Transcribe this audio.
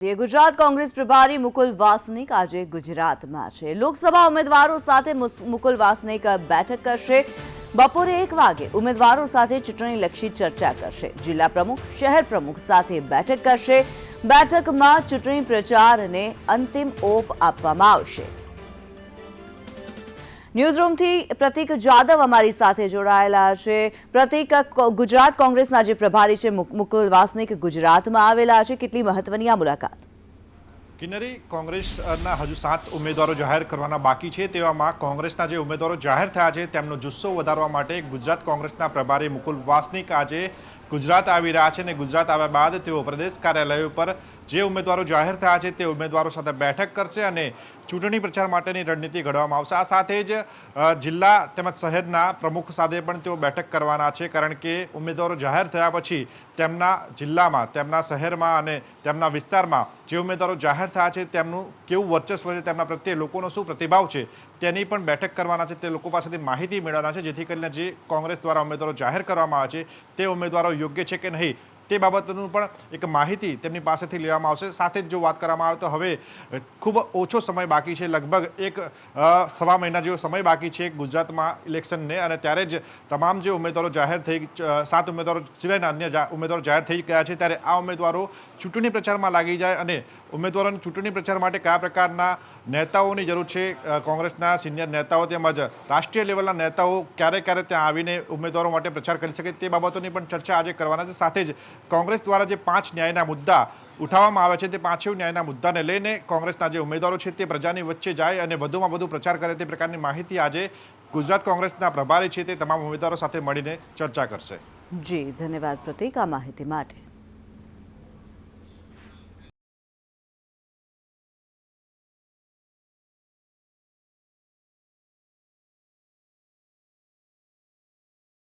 ગુજરાત કોંગ્રેસ પ્રભારી મુકુલ વાસનિક આજે ગુજરાતમાં છે. લોકસભા ઉમેદવારો સાથે મુકુલ વાસનિક બેઠક કરશે. બપોરે એક વાગે ઉમેદવારો સાથે ચૂંટણીલક્ષી ચર્ચા કરશે. જિલ્લા પ્રમુખ, શહેર પ્રમુખ સાથે બેઠક કરશે. બેઠકમાં ચૂંટણી પ્રચારને અંતિમ ઓપ આપવામાં આવશે. ન્યૂઝરૂમથી પ્રતિક જાદવ અમારી સાથે જોડાયેલા છે. પ્રતિક ગુજરાત કોંગ્રેસના જે પ્રભારી છે, મુક- મુકુલ વાસનિક ગુજરાતમાં આવેલા છે. કેટલી મહત્વની આ મુલાકાત? કિન્નરી કોંગ્રેસના હજુ સાત ઉમેદવારો જાહેર કરવાના બાકી છે. તેવામાં કોંગ્રેસના જે ઉમેદવારો જાહેર થયા છે, તેમનો જુસ્સો વધારવા માટે ગુજરાત કોંગ્રેસના પ્રભારી મુકુલ વાસનિક આજે ગુજરાત આવી રહ્યા છે અને ગુજરાત આવ્યા બાદ તેઓ પ્રદેશ કાર્યાલય ઉપર જે ઉમેદવારો જાહેર થયા છે તે ઉમેદવારો સાથે બેઠક કરશે અને ચૂંટણી પ્રચાર માટેની રણનીતિ ઘડવામાં આવશે. આ સાથે જ જિલ્લા તેમજ શહેરના પ્રમુખ સાથે પણ તેઓ બેઠક કરવાના છે કારણ કે ઉમેદવારો જાહેર થયા પછી તેમના જિલ્લામાં, તેમના શહેરમાં અને તેમના વિસ્તારમાં જે ઉમેદવારો જાહેર થયા છે તેમનું કેવું વર્ચસ્વ છે, તેમના પ્રત્યે લોકોનો શું પ્રતિભાવ છે તેની પણ બેઠક કરવાના છે. તે લોકો પાસેથી માહિતી મેળવવાના છે જેથી કરીને જે કોંગ્રેસ દ્વારા ઉમેદવારો જાહેર કરવામાં આવે છે તે ઉમેદવારો યોગ્ય છે કે નહીં? તે બાબતનું પણ એક માહિતી તેમની પાસેથી લેવામાં આવશે. સાથે જ જો વાત કરવામાં આવે તો હવે ખૂબ ઓછો સમય બાકી છે. લગભગ એક સવા મહિના જેવો સમય બાકી છે ગુજરાતમાં ઇલેક્શનને. અને ત્યારે જ તમામ જે ઉમેદવારો જાહેર થઈ સાત ઉમેદવારો સિવાયના અન્ય ઉમેદવારો જાહેર થઈ ગયા છે, ત્યારે આ ઉમેદવારો ચૂંટણી પ્રચારમાં લાગી જાય અને ઉમેદવારોને ચૂંટણી પ્રચાર માટે કયા પ્રકારના નેતાઓની જરૂર છે? કોંગ્રેસના સિનિયર નેતાઓ તેમજ રાષ્ટ્રીય લેવલના નેતાઓ ક્યારે ક્યારે ત્યાં આવીને ઉમેદવારો માટે પ્રચાર કરી શકે તે બાબતોની પણ ચર્ચા આજે કરવાના છે. સાથે જ કોંગ્રેસ દ્વારા જે પાંચ ન્યાયના મુદ્દા ઉઠાવવામાં આવે છે તે પાંચેય ન્યાયના મુદ્દાને લઈને કોંગ્રેસના જે ઉમેદવારો છે તે પ્રજાની વચ્ચે જાય અને વધુમાં વધુ પ્રચાર કરે તે પ્રકારની માહિતી આજે ગુજરાત કોંગ્રેસના પ્રભારી છે તે તમામ ઉમેદવારો સાથે મળીને ચર્ચા કરશે. જી, ધન્યવાદ પ્રતિક આ માહિતી માટે.